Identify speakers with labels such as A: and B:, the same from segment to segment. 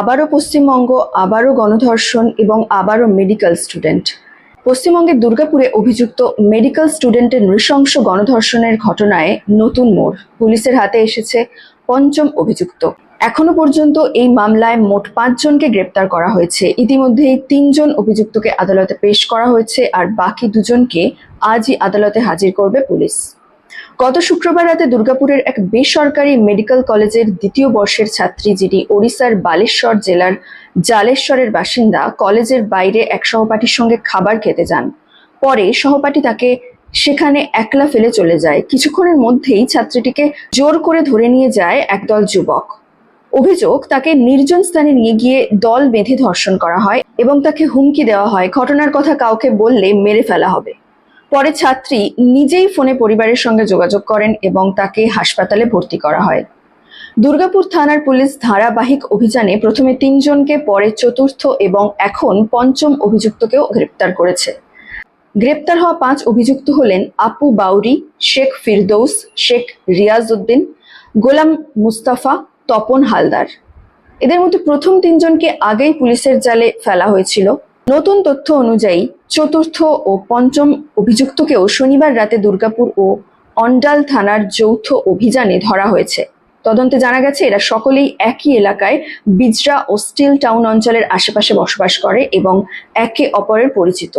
A: আবারও পশ্চিমবঙ্গ, আবারও গণধর্ষণ এবং আবারও মেডিকেল স্টুডেন্ট পশ্চিমবঙ্গের দুর্গাপুরে অভিযুক্ত মেডিকেল স্টুডেন্টের নৃশংস গণধর্ষণের ঘটনায় নতুন মোড়। পুলিশের হাতে এসেছে পঞ্চম অভিযুক্ত। এখনও পর্যন্ত এই মামলায় মোট পাঁচজনকে গ্রেপ্তার করা হয়েছে। ইতিমধ্যেই তিনজন অভিযুক্তকে আদালতে পেশ করা হয়েছে আর বাকি দুজনকে আজই আদালতে হাজির করবে পুলিশ। গত শুক্রবার রাতে দুর্গাপুরের এক বেসরকারি মেডিকেল কলেজের দ্বিতীয় বর্ষের ছাত্রী যিনি ওড়িশার বালেশ্বর জেলার জালেশ্বরের বাসিন্দা, কলেজের বাইরে এক সহপাঠীর সঙ্গে খাবার খেতে যান। পরে সহপাঠী তাকে সেখানে একলা ফেলে চলে যায়। কিছুক্ষণের মধ্যেই ছাত্রীটিকে জোর করে ধরে নিয়ে যায় একদল যুবক। অভিযোগ, তাকে নির্জন স্থানে নিয়ে গিয়ে দল বেঁধে ধর্ষণ করা হয় এবং তাকে হুমকি দেওয়া হয়। ঘটনার কথা কাউকে বললে মেরে ফেলা হবে। পরে ছাত্রী নিজেই ফোনে পরিবারের সঙ্গে যোগাযোগ করেন এবং তাকে হাসপাতালে ভর্তি করা হয়। দুর্গাপুর থানার পুলিশ ধারাবাহিক অভিযানে প্রথমে তিনজনকে, পরে চতুর্থ এবং এখন পঞ্চম অভিযুক্তকেও গ্রেপ্তার করেছে। গ্রেপ্তার হওয়া পাঁচ অভিযুক্ত হলেন আপু বাউরি, শেখ ফিরদৌস, শেখ রিয়াজউদ্দিন, গোলাম মুস্তাফা, তপন হালদার। এদের মধ্যে প্রথম তিনজনকে আগেই পুলিশের জালে ফেলা হয়েছিল। নতুন তথ্য অনুযায়ী চতুর্থ ও পঞ্চম অভিযুক্তকেও শনিবার রাতে দুর্গাপুর ও অন্ডাল থানার যৌথ অভিযানে ধরা হয়েছে। তদন্তে জানা গেছে, এরা সকলেই একই এলাকায় বিজরা ও স্টিল টাউন অঞ্চলের আশেপাশে বসবাস করে এবং একে অপরের পরিচিত।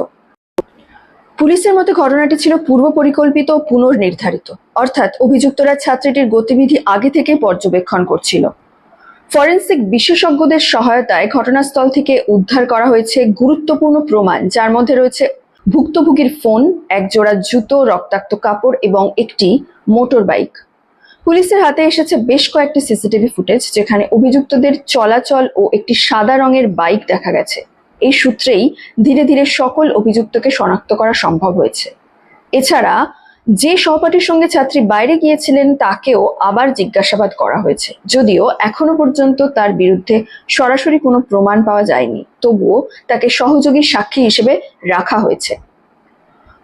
A: পুলিশের মতে ঘটনাটি ছিল পূর্ব পরিকল্পিত, পুনর্নির্ধারিত। অর্থাৎ অভিযুক্তরা ছাত্রীটির গতিবিধি আগে থেকে পর্যবেক্ষণ করছিল। ফরেনসিক বিশেষজ্ঞদের সহায়তায় ঘটনাস্থল থেকে উদ্ধার করা হয়েছে গুরুত্বপূর্ণ প্রমাণ, যার মধ্যে রয়েছে ভুক্তভোগীর ফোন এক জোড়া জুতো, রক্তাক্ত কাপড় এবং একটি মোটর বাইক পুলিশের হাতে এসেছে বেশ কয়েকটি সিসিটিভি ফুটেজ, যেখানে অভিযুক্তদের চলাচল ও একটি সাদা রঙের বাইক দেখা গেছে। এই সূত্রেই ধীরে ধীরে সকল অভিযুক্তকে শনাক্ত করা সম্ভব হয়েছে। এছাড়া যে সহপাঠীর সঙ্গে ছাত্রী বাইরে গিয়েছিলেন, তাকেও আবার জিজ্ঞাসাবাদ করা হয়েছে। যদিও এখনও পর্যন্ত তার বিরুদ্ধে সরাসরি কোনো প্রমাণ পাওয়া যায়নি, তবুও তাকে সহযোগী সাক্ষী হিসেবে রাখা হয়েছে।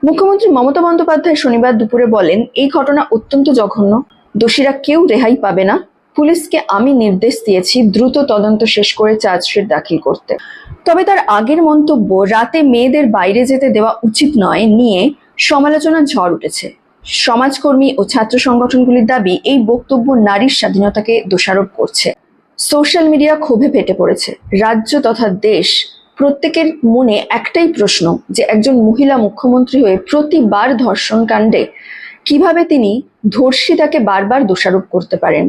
A: মুখ্যমন্ত্রী মমতা বন্দ্যোপাধ্যায় শনিবার দুপুরে বলেন, এই ঘটনা অত্যন্ত জঘন্য। দোষীরা কেউ রেহাই পাবে না। পুলিশকে আমি নির্দেশ দিয়েছি দ্রুত তদন্ত শেষ করে চার্জশিট দাখিল করতে। তবে তার আগের মন্তব্য, রাতে মেয়েদের বাইরে যেতে দেওয়া উচিত নয়, নিয়ে সমালোচনার ঝড় উঠেছে। সমাজকর্মী ও ছাত্র সংগঠনগুলির দাবি, এই বক্তব্য নারীর স্বাধীনতাকে দোষারোপ করছে। সোশ্যাল মিডিয়া ক্ষোভে ফেটে পড়েছে। রাজ্য তথা দেশ, প্রত্যেকের মনে একটাই প্রশ্ন যে, একজন মহিলা মুখ্যমন্ত্রী হয়ে প্রতিবার ধর্ষণ কাণ্ডে কীভাবে তিনি ধর্ষিতাকে বারবার দোষারোপ করতে পারেন?